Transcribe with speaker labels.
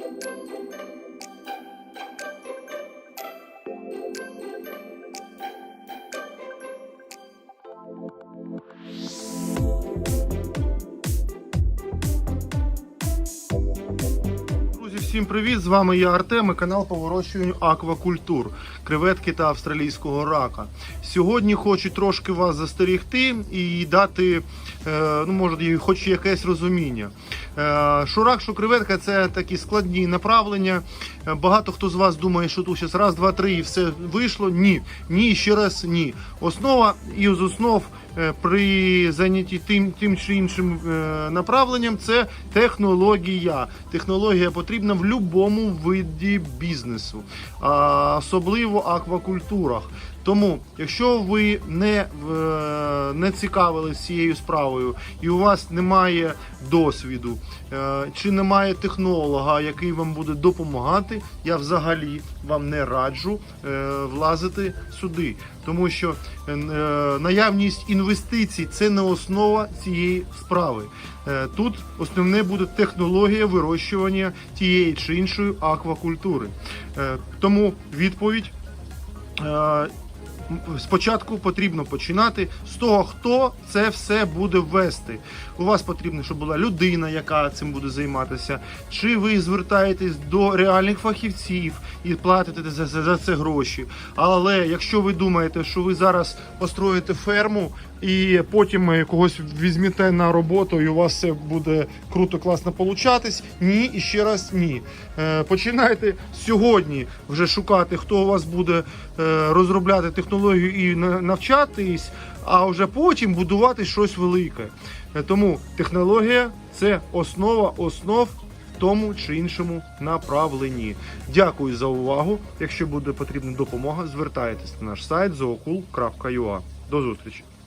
Speaker 1: Thank you. Всім привіт! З вами я Артем і канал по вирощуванню аквакультур, креветки та австралійського рака. Сьогодні хочу трошки вас застерігти і дати, е, ну може, хоч якесь розуміння. Е, Що рак, що креветка це такі складні направлення. Е, Багато хто з вас думає, що тут зараз раз, два, три і все вийшло. Ні, ні, ще раз ні. Основа і з основ при зайнятті тим, тим чи іншим направленням це технологія. Технологія потрібна в будь-якому виді бізнесу, а особливо аквакультурах. Тому, якщо ви не, е, не цікавились цією справою і у вас немає досвіду, чи немає технолога, який вам буде допомагати, я взагалі вам не раджу е, влазити сюди, тому що е, наявність інвестицій це не основа цієї справи. Е, Тут основне буде технологія вирощування тієї чи іншої аквакультури. Е, Тому відповідь. Спочатку потрібно починати з того, хто це все буде вести. У вас потрібно, щоб була людина, яка цим буде займатися. Чи ви звертаєтесь до реальних фахівців і платите за, за, це гроші. Але якщо ви думаєте, що ви зараз построїте ферму і потім е, когось візьмете на роботу, і у вас все буде круто, класно получатись, ні, і ще раз ні. Е, Починайте сьогодні вже шукати, хто у вас буде е, розробляти технологію і навчатись, а вже потім будувати щось велике. Е, Тому технологія це основа основ в тому чи іншому направленні. Дякую за увагу. Якщо буде потрібна допомога, звертайтесь на наш сайт zookul.ua. До зустрічі!